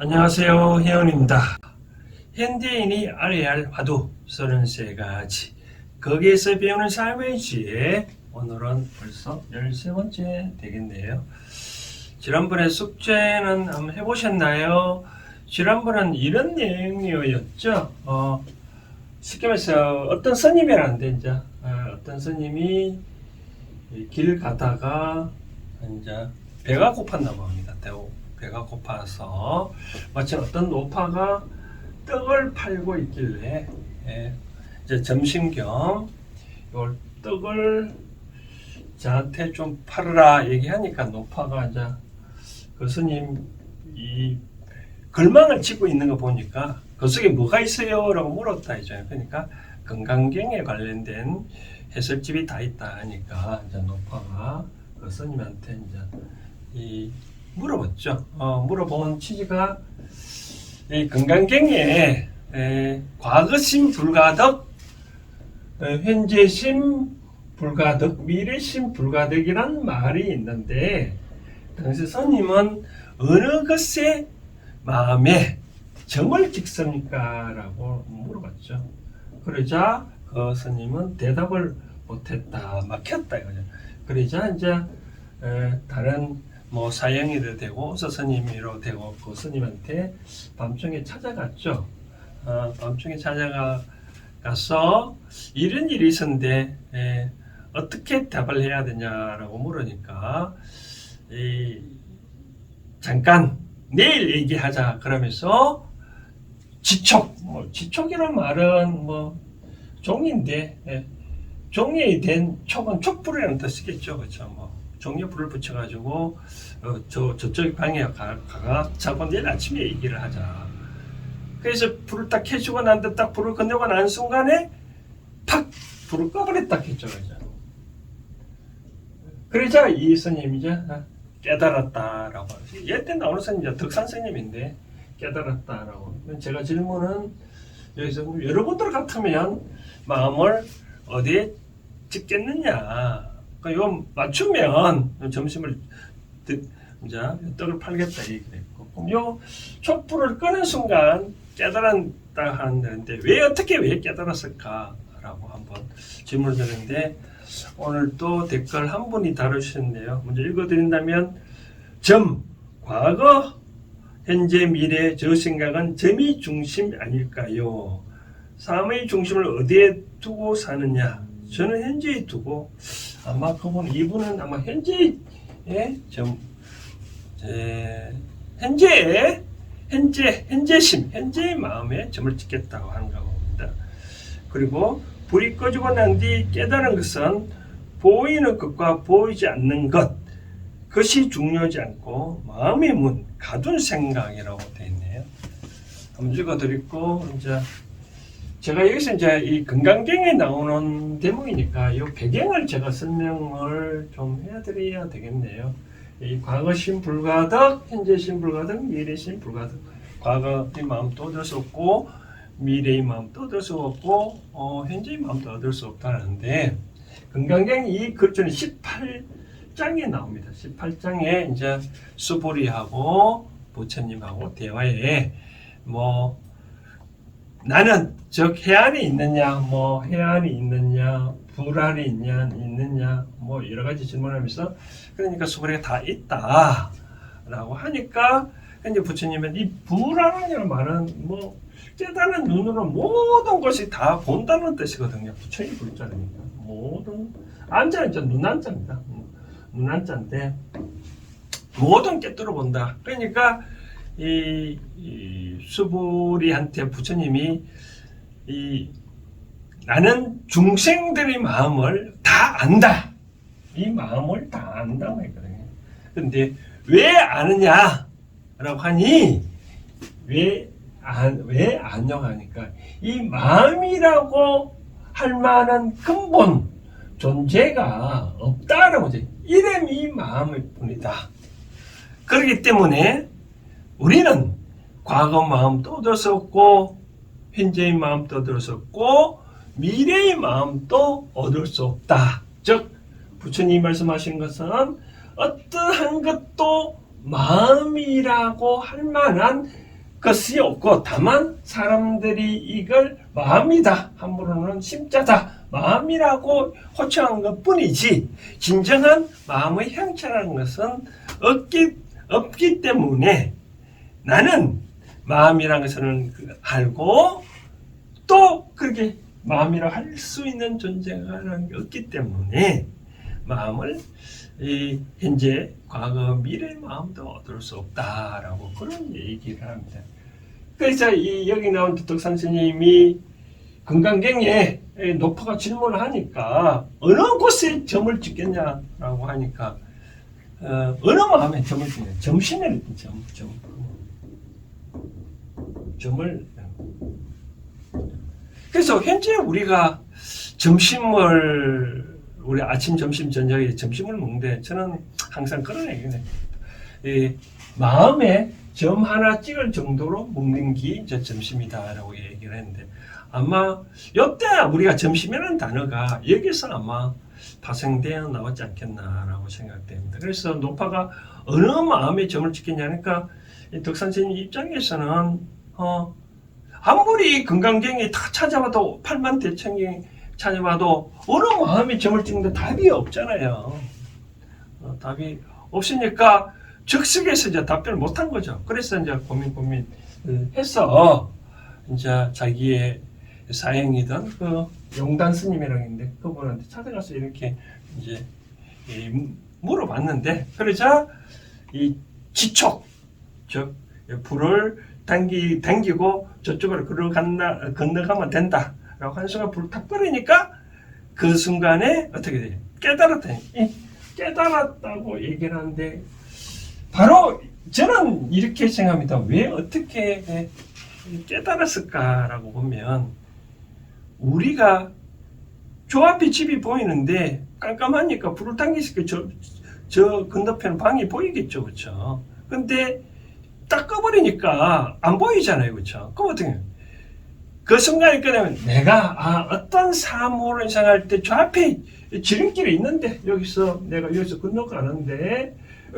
안녕하세요. 혜연입니다. 현대인이 알아야 할 화두 33가지 거기에서 배우는 삶의 지혜 오늘은 벌써 13번째 되겠네요. 지난번에 숙제는 한번 해보셨나요? 지난번은 이런 내용이었죠. 어, 쉽게 말해서 어떤 스님이라는데 이제 어, 어떤 스님이 이길 가다가 이제 배가 고팠나 봅니다. 대우 배가 고파서 마침 어떤 노파가 떡을 팔고 있길래 예, 이제 점심 겸 이걸 떡을 저한테 좀 팔으라 얘기하니까 노파가 이제 그 스님 이 글망을 치고 있는 거 보니까 그 속에 뭐가 있어요? 라고 물었다 이죠. 그러니까 건강경에 관련된 해설집이 다 있다 하니까 이제 노파가 그 스님한테 이제 이 물어봤죠. 어, 물어본 취지가 이 건강경에 에, 과거심 불가덕, 어, 현재심 불가덕, 미래심 불가덕이란 말이 있는데 당시 스님은 어느 것에 마음에 정을 찍습니까? 라고 물어봤죠. 그러자 그 스님은 대답을 못했다, 막혔다 이거죠. 그러자 이제 에, 다른 뭐 사형이도 되고 스님이로 되고 그 스님한테 밤중에 찾아갔죠. 어, 밤중에 찾아가 가서 이런 일이 있었는데 에, 어떻게 답을 해야 되냐라고 물으니까 이, 잠깐 내일 얘기하자 그러면서 지촉 뭐 지촉이란 말은 뭐 종인데 예, 종이 된 촉은 촉불이라는 뜻이겠죠 그렇죠 뭐 종이에 불을 붙여가지고 어, 저 저쪽 방에 가, 가가 자고 내일 아침에 얘기를 하자 그래서 불을 딱 켜주고 난데 딱 불을 건네고 난 순간에 팍 불을 꺼버렸다 했죠 그죠 그러자 이 스님이 이제 깨달았다라고 하지. 얘때 나오는 스님이 덕산 스님인데 깨달았다라고. 제가 질문은 여기서 여러분들 같으면 마음을 어디에 찍겠느냐. 그러니까 이거 맞추면 점심을 드- 이제 떡을 팔겠다 얘기했고 그럼 요 촛불을 끄는 순간 깨달았다 하는데 왜 어떻게 왜 깨달았을까라고 한번 질문을 드렸는데 오늘 또 댓글 한 분이 다루셨네요. 먼저 읽어드린다면 점 과거 현재 미래 저 생각은 점이 중심 아닐까요? 삶의 중심을 어디에 두고 사느냐? 저는 현재에 두고 아마 그분 이분은 아마 현재에 점 에, 현재에 현재 현재심 현재의 마음에 점을 찍겠다고 하는가 봅니다. 그리고 불이 꺼지고 난 뒤 깨달은 것은 보이는 것과 보이지 않는 것 그것이 중요하지 않고 마음의 문 가둔 생각이라고 되어 있네요. 한번 읽어드리고 이제 제가 여기서 이제 이 건강경에 나오는 대목이니까 이 배경을 제가 설명을 좀 해드려야 되겠네요. 이 과거심 불가득, 현재심 불가득, 미래심 불가득. 과거의 마음도 얻을 수 없고 미래의 마음도 얻을 수 없고 어, 현재의 마음도 얻을 수 없다는데 건강경 이 글전이 18장에 나옵니다. 18장에 이제 수보리하고 부처님하고 대화에 뭐 나는 즉 해안이 있느냐 뭐 해안이 있느냐 불안이 있냐 있느냐 뭐 여러 가지 질문하면서 그러니까 수보리가 다 있다라고 하니까 이제 부처님은 이 불안이라는 말은 뭐 깨달은 눈으로 모든 것이 다 본다는 뜻이거든요. 부처님 불자니까 모든 안자 이제 눈 안자입니다. 눈 안자인데 모든 깨뚫어 본다. 그러니까 이, 이 수부리한테 부처님이 이 나는 중생들의 마음을 다 안다. 이 마음을 다 안다고 했거든요. 근데 왜 아느냐라고 하니 왜 안, 왜 아냐고 하니까 이 마음이라고 할 만한 근본 존재가 없다라고 하죠. 이름이 마음일 뿐이다. 그렇기 때문에 우리는 과거 수 없고 현재의 수 없고 미래의 마음도 얻을 수 없다. 즉 부처님 말씀하신 것은 어떠한 것도 마음이라고 할 만한 것이 없고 다만 사람들이 이걸 마음이다 함부로는 심자다 마음이라고 호칭한 것 뿐이지 진정한 마음의 형체라는 것은 없기, 없기 때문에 나는 마음이라는 것을 그 알고 또 그렇게 마음이라 할 수 있는 존재가 게 없기 때문에 마음을 이 현재, 과거, 미래 마음도 얻을 수 없다라고 그런 얘기를 합니다. 그래서 이 여기 나온 덕 선생님이 건강경에 노파가 질문을 하니까 어느 곳에 점을 찍겠냐라고 하니까 어, 어느 마음에 점을 찍냐 점심에 점, 점, 점을 그래서 현재 우리가 점심을 우리 아침, 점심, 저녁에 점심을 먹는데 저는 항상 그런 얘기를 해요. 이 마음에 점 하나 찍을 정도로 먹는 게저 점심이다라고 얘기를 했는데 아마 이때 우리가 점심이라는 단어가 여기서 아마 파생되어 나왔지 않겠나라고 생각됩니다. 그래서 노파가 어느 마음에 점을 찍겠냐니까 덕 선생님 입장에서는 어 아무리 건강경이 다 찾아봐도 팔만 대청이 찾아봐도 어느 마음에 점을 찍는데 답이 없잖아요. 어, 답이 없으니까 즉석에서 이제 답변을 못한 거죠. 그래서 이제 고민 고민 그 해서 이제 자기의 사형이던 그 용단 스님이라는 있는데 그분한테 찾아가서 이렇게 이제 이 물어봤는데 그러자 이 지촉 즉 불을 당기 당기고 저쪽으로 걸어간다 건너가면 된다라고 한 순간 불을 탁 꺼내니까 그 순간에 어떻게 돼요? 깨달았다. 이 깨달았다고 얘기를 하는데 바로 저는 이렇게 생각합니다. 왜 어떻게 깨달았을까라고 보면 우리가 저 앞에 집이 보이는데 깜깜하니까 불을 당기니까 저, 저 건너편 방이 보이겠죠. 그렇죠? 근데 딱 꺼버리니까 안 보이잖아요. 그렇죠? 그럼 어떻게 해요? 그 순간에 꺼내면 내가 아, 어떤 사물을 생각할 때 저 앞에 지름길이 있는데 여기서 내가 여기서 건너가는데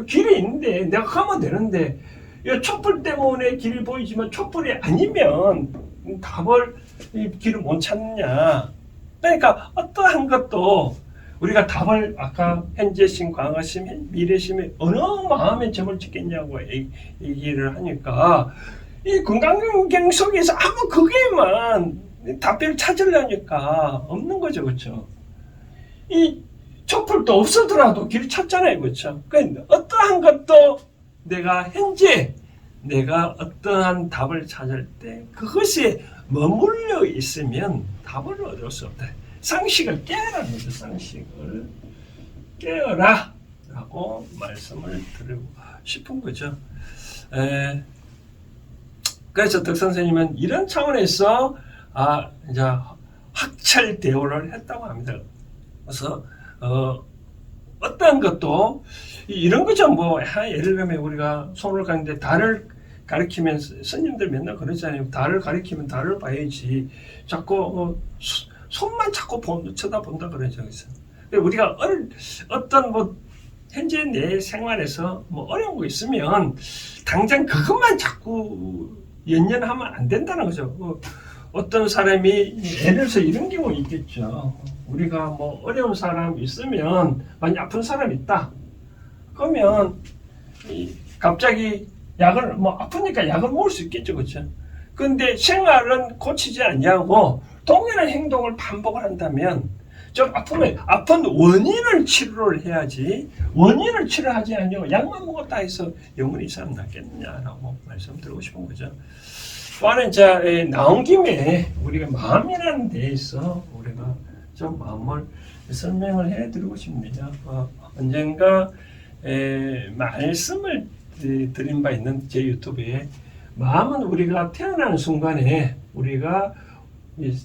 길이 있는데 내가 가면 되는데 이 촛불 때문에 길이 보이지만 촛불이 아니면 답을 이 길을 못 찾느냐 그러니까 어떠한 것도 우리가 답을 아까 현재심, 과거심, 미래심에 어느 마음에 점을 찍겠냐고 얘기를 하니까 이 건강경 속에서 아무 그게만 답변을 찾으려니까 없는 거죠, 그렇죠? 이 촛불도 없어더라도 길을 찾잖아요, 그렇죠? 그러니까 어떠한 것도 내가 현재 내가 어떠한 답을 찾을 때 그것이 머물러 있으면 답을 얻을 수 없다. 상식을 깨라는 거죠. 상식을 깨어라 라고 말씀을 드리고 싶은 거죠. 에, 그래서 덕 선생님은 이런 차원에서 아 이제 학철 대우를 했다고 합니다. 그래서 어, 어떤 것도 이런 거죠. 뭐 예를 들면 우리가 손을 가는데 달을 가리키면 스님들 맨날 그러잖아요. 달을 가리키면 달을 봐야지. 자꾸 어, 손만 자꾸 본, 쳐다본다 그러죠. 그래서 우리가 얼, 어떤 뭐 현재 내 생활에서 뭐 어려운 거 있으면 당장 그것만 자꾸 연연하면 안 된다는 거죠. 뭐 어떤 사람이 예를 들어서 이런 경우 있겠죠. 우리가 뭐 어려운 사람 있으면 많이 아픈 사람 있다. 그러면 갑자기 약을 뭐 아프니까 약을 먹을 수 있겠죠, 그렇죠? 근데 생활은 고치지 않냐고 동일한 행동을 반복을 한다면 좀 아프면 아픈 원인을 치료를 해야지 원인을 치료하지 않냐고 약만 먹었다 해서 영원히 이상 낫겠느냐라고 말씀드리고 싶은 거죠. 또 하나 이제 나온 김에 우리가 마음이라는 데에서 우리가 좀 마음을 설명을 해드리고 싶네요. 어, 언젠가 에, 말씀을 드린 바 있는 제 유튜브에 마음은 우리가 태어나는 순간에 우리가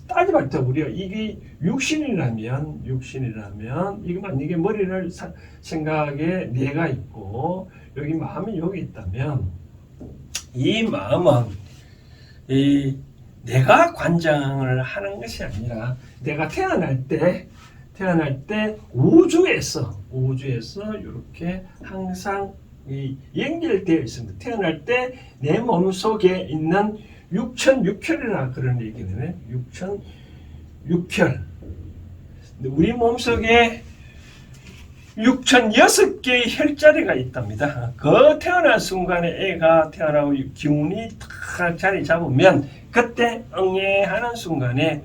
따지볼 때 우리가 이게 육신이라면 육신이라면 이게 머리를 사, 생각에 뇌가 있고 여기 마음이 여기 있다면 이 마음은 이 내가 관장을 하는 것이 아니라 내가 태어날 때 태어날 때 우주에서 우주에서 이렇게 항상 이 연결되어 있습니다. 태어날 때 내 몸 속에 있는 육천육혈이라 그런 얘기는 육천육혈. 우리 몸 속에 6,006개의 혈자리가 있답니다. 그 태어난 순간에 애가 태어나고 기운이 탁 자리 잡으면 그때 응애하는 순간에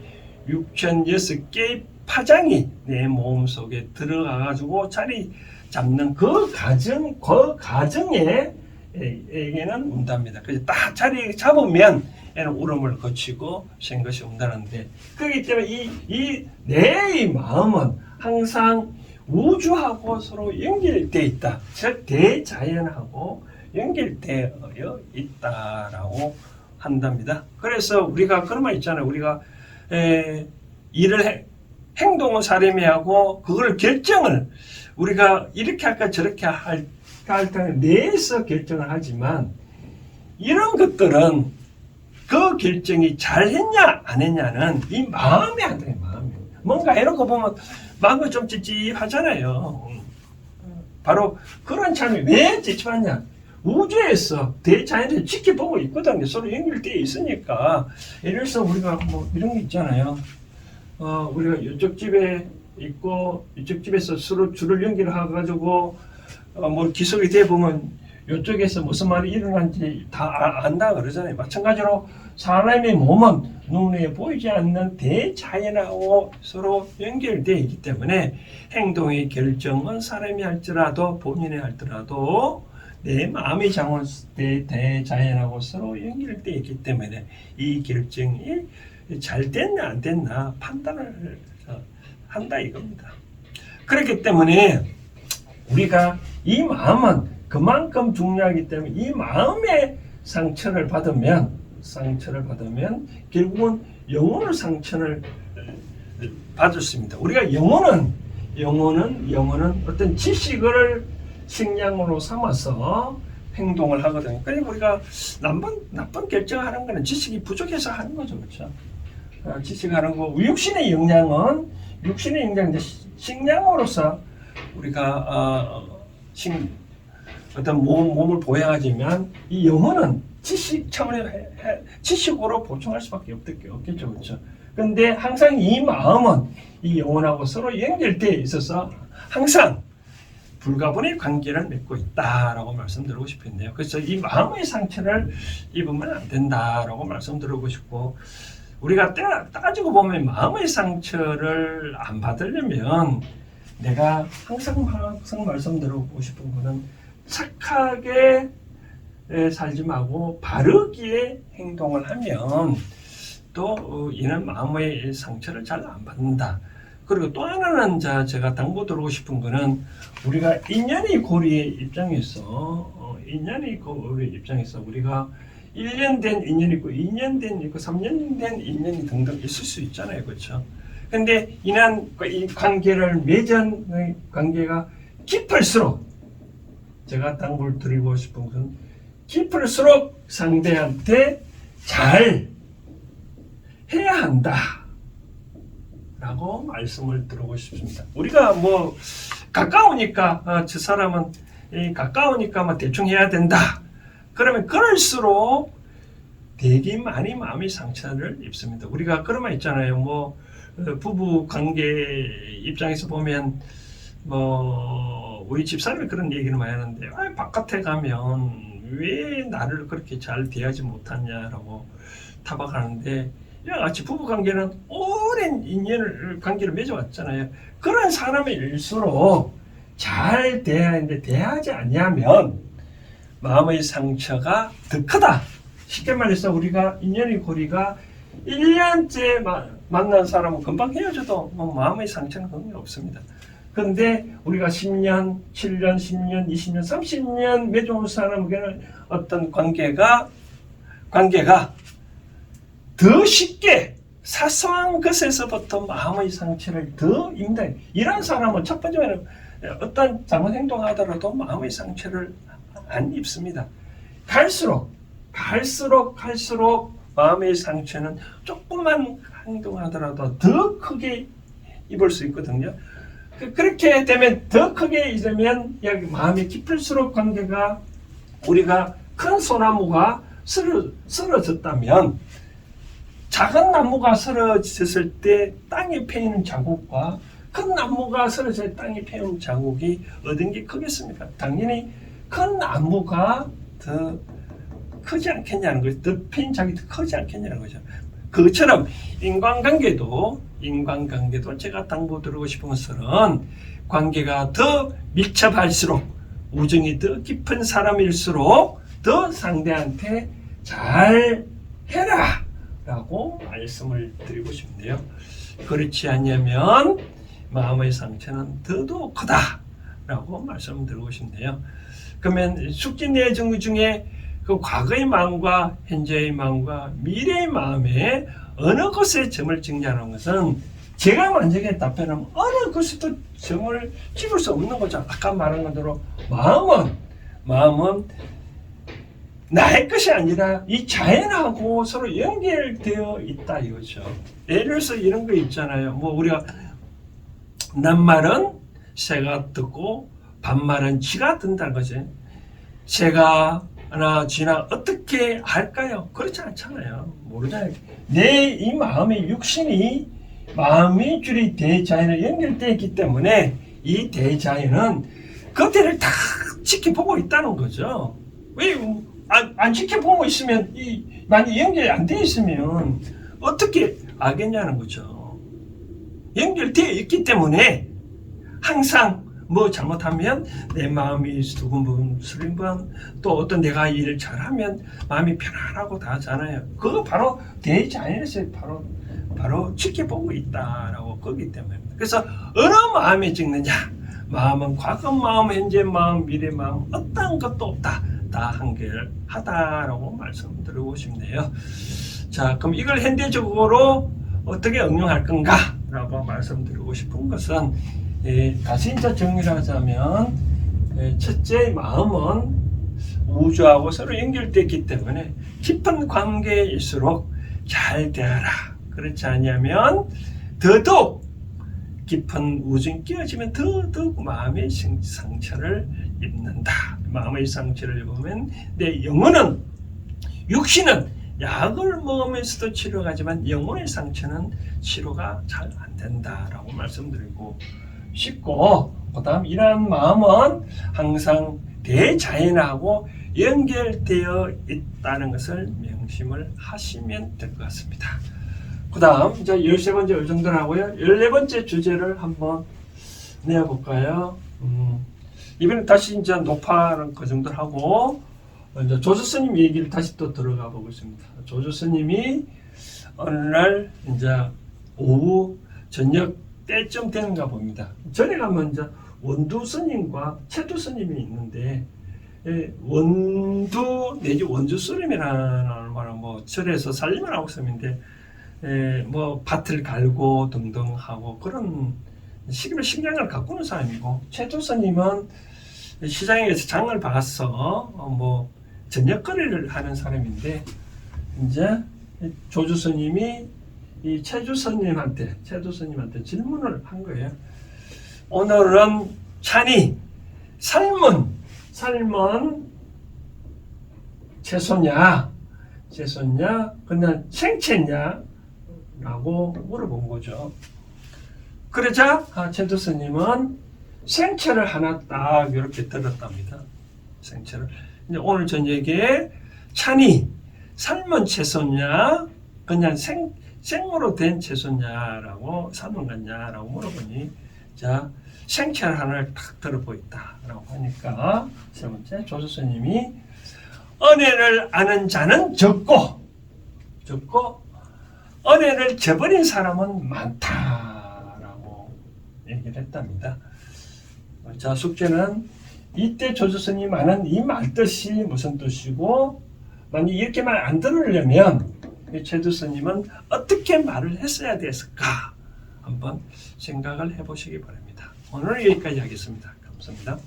6,006개의 파장이 내 몸 속에 들어가가지고 자리 잡는 그 과정, 그 과정에 애- 애에게는 운답니다. 그래서 딱 자리 잡으면 애는 울음을 거치고 생 것이 온다는데 그렇기 때문에 이, 이 내의 마음은 항상 우주하고 서로 연결되어 있다. 즉 대자연하고 연결되어 있다라고 한답니다. 그래서 우리가 그런 말 있잖아요. 우리가 에, 일을 해, 행동을 사람이 하고 그걸 결정을 우리가 이렇게 할까 저렇게 할까 할 때는 내에서 결정을 하지만 이런 것들은 그 결정이 잘했냐 안 했냐는 이 마음이 안 돼. 마음이 뭔가 이런 거 보면 마음이 좀 찝찝하잖아요. 바로 그런 참이 왜 찝찝하냐? 우주에서 대자연을 지켜보고 있거든요. 서로 연결되어 있으니까. 예를 들어서 우리가 뭐 이런 게 있잖아요. 어, 우리가 이쪽 집에 있고 이쪽 집에서 서로 줄을 연결해가지고 어, 뭐 기속이 돼 보면 이쪽에서 무슨 말이 일어난지 다 아- 안다 그러잖아요. 마찬가지로 사람의 몸은 눈에 보이지 않는 대자연하고 서로 연결되어 있기 때문에 행동의 결정은 사람이 할지라도 본인이 할지라도 내 마음의 장원 대 대자연하고 서로 연결되어 있기 때문에 이 결정이 잘 됐나 안 됐나 판단을 어, 한다 이겁니다. 그렇기 때문에 우리가 이 마음은 그만큼 중요하기 때문에 이 마음의 상처를 받으면 상처를 받으면 결국은 영혼의 상처를 있습니다. 우리가 영혼은 영혼은 영혼은 어떤 지식을 식량으로 삼아서 행동을 하거든요. 그러니까 우리가 나쁜 나쁜 결정하는 거는 지식이 부족해서 하는 거죠, 그렇죠? 어, 지식하는 거 육신의 영향은 육신의 영향 식량으로서 우리가 어, 식, 어떤 몸, 몸을 보양하지만 이 영혼은 지식 해- 지식으로 보충할 수밖에 없겠- 없겠죠, 그렇죠? 근데 항상 이 마음은 이 영혼하고 서로 연결되어 있어서 항상 불가분의 관계를 맺고 있다라고 말씀드리고 싶은데요. 그래서 이 마음의 상처를 입으면 안 된다라고 말씀드리고 싶고 우리가 따, 따지고 보면 마음의 상처를 안 받으려면 내가 항상 항상 말씀드리고 싶은 거는 착하게 에, 살지 말고 바르게 행동을 하면 또 어, 이는 마음의 상처를 잘 안 받는다. 그리고 또 하나는 자 제가 당부드리고 싶은 거는 우리가 인연의 고리의 입장에서 어, 인연의 고리의 입장에서 우리가 1년 된 인연이 있고 2년 된 있고 3년 된 인연이 등등 있을 수 있잖아요. 그렇죠? 근데 이난 이 관계를 맺은 관계가 깊을수록 제가 당부를 드리고 싶은 것은 깊을수록 상대한테 잘 해야 한다. 라고 말씀을 드리고 싶습니다. 우리가 뭐 가까우니까 아, 저 사람은 이 가까우니까 뭐 대충 해야 된다. 그러면 그럴수록 되게 많이 마음의 상처를 입습니다. 우리가 그런 말 있잖아요. 뭐 어, 부부 관계 입장에서 보면 뭐 우리 집사람이 그런 얘기를 많이 하는데 아, 바깥에 가면 왜 나를 그렇게 잘 대하지 못하냐라고 타박하는데 이와 같이 부부 관계는 오랜 인연을 관계를 맺어왔잖아요. 그런 사람일수록 잘 대해야 하는데 대하지 않냐면 마음의 상처가 더 크다. 쉽게 말해서 우리가 인연의 고리가 1년째 만난 사람은 금방 헤어져도 뭐 마음의 상처는 게 없습니다. 그런데 우리가 10년, 7년, 10년, 20년, 30년 맺어온 사람에게는 어떤 관계가 관계가 더 쉽게 사소한 것에서부터 마음의 상처를 더 입는다. 이런 사람은 첫 번째는 어떤 잘못 행동하더라도 마음의 상처를 안 입습니다. 갈수록 갈수록 갈수록 마음의 상처는 조금만 행동하더라도 더 크게 입을 수 있거든요. 그- 그렇게 되면 더 크게 이르면 여기 마음이 깊을수록 관계가 우리가 큰 소나무가 쓰러, 쓰러졌다면 작은 나무가 쓰러졌을 때 땅에 패이는 자국과 큰 나무가 쓰러질 때 땅에 패이는 자국이 얻은 게 크겠습니까? 당연히 큰 나무가 더 크지 않겠냐는 거죠. 더 패인 자국이 더 크지 않겠냐는 거죠. 그것처럼 인간관계도 인간관계도 제가 당부드리고 싶은 것은 관계가 더 밀접할수록 우정이 더 깊은 사람일수록 더 상대한테 잘 해라 라고 말씀을 드리고 싶네요. 그렇지 않냐면 마음의 상처는 더더욱 크다 라고 말씀드리고 싶네요. 그러면 숙진 내정 중에 그 과거의 마음과 현재의 마음과 미래의 마음에 어느 것에 점을 찍냐는 것은 제가 만약에 답변하면 어느 것에도 점을 찍을 수 없는 거죠. 아까 말한 대로 마음은 마음은 나의 것이 아니라 이 자연하고 서로 연결되어 있다 이거죠. 예를 들어서 이런 거 있잖아요. 뭐 우리가 낱말은 새가 듣고 반말은 쥐가 든다는 거지. 새가 나 쥐나 어떻게 할까요? 그렇지 않잖아요. 모르잖아요. 내 이 마음의 육신이 마음의 줄이 대자연에 연결되어 있기 때문에 이 대자연은 그들을 다 지켜보고 있다는 거죠. 왜 안, 안 지켜보고 있으면 이 만약 연결이 안 돼 있으면 어떻게 알겠냐는 거죠. 연결되어 있기 때문에 항상 뭐 잘못하면 내 마음이 두근분 수린분 또 어떤 내가 일을 잘하면 마음이 편안하고 다 하잖아요. 그거 바로 대자연에서 바로 바로 지켜보고 있다라고 거기 때문에 그래서 어느 마음에 찍느냐 마음은 과거 마음 현재 마음 미래 마음 어떤 것도 없다 다 한결하다라고 말씀드리고 싶네요. 자 그럼 이걸 현대적으로 어떻게 응용할 건가라고 말씀드리고 싶은 것은 예, 이제 정리를 하자면 예, 첫째 마음은 우주하고 서로 연결되어 있기 때문에 깊은 관계일수록 잘 대하라. 그렇지 않냐면 더더욱 깊은 우정이 끼어지면 더더욱 마음의 상- 상처를 입는다. 마음의 상처를 입으면 내 영혼은 육신은 약을 먹으면서도 치료가지만 영혼의 상처는 치료가 잘 안 된다라고 말씀드리고 싶고 그다음 이러한 마음은 항상 대자연하고 연결되어 있다는 것을 명심을 하시면 될 것 같습니다. 그다음 이제 13번째 이 정도로 하고요. 14번째 주제를 한번 내볼까요? 음, 이번에 다시 이제 높아는 그 정도로 하고 이제 조조 스님 얘기를 다시 또 들어가 보겠습니다. 조조 스님이 어느 날 이제 오후 저녁 때쯤 되는가 봅니다. 전에 가면 이제 원두 스님과 채두 스님이 있는데 예, 원두 내지 원주 스님이라는 말은 뭐 절에서 살림을 하고 있었는데 예, 뭐 밭을 갈고 등등 하고 그런 식물 식량을 가꾸는 사람이고 채두 스님은 시장에서 장을 봐서 어, 뭐 저녁거리를 하는 사람인데 이제 조주 스님이 이 최주 스님한테 최주 스님한테 질문을 한 거예요. 오늘은 찬이 삶은 삶은 채소냐 채소냐 그냥 생채냐 라고 물어본 거죠. 그러자 아, 최주 스님은 생채를 하나 딱 이렇게 들었답니다. 생채를. 이제 오늘 저녁에 찬이 삶은 채소냐 그냥 생 생으로 된 채소냐라고 삶은 거냐라고 물어보니 자 생채를 하나를 탁 들어보있다라고 하니까 세 번째 조수스님이 은혜를 아는 자는 적고 적고 은혜를 저버린 사람은 많다라고 얘기를 했답니다. 자 숙제는 이때 조주스님 하는 이 말뜻이 무슨 뜻이고 만약 이렇게 말안 들으려면 이 최주스님은 어떻게 말을 했어야 됐을까 한번 생각을 해보시기 바랍니다. 오늘 여기까지 하겠습니다. 감사합니다.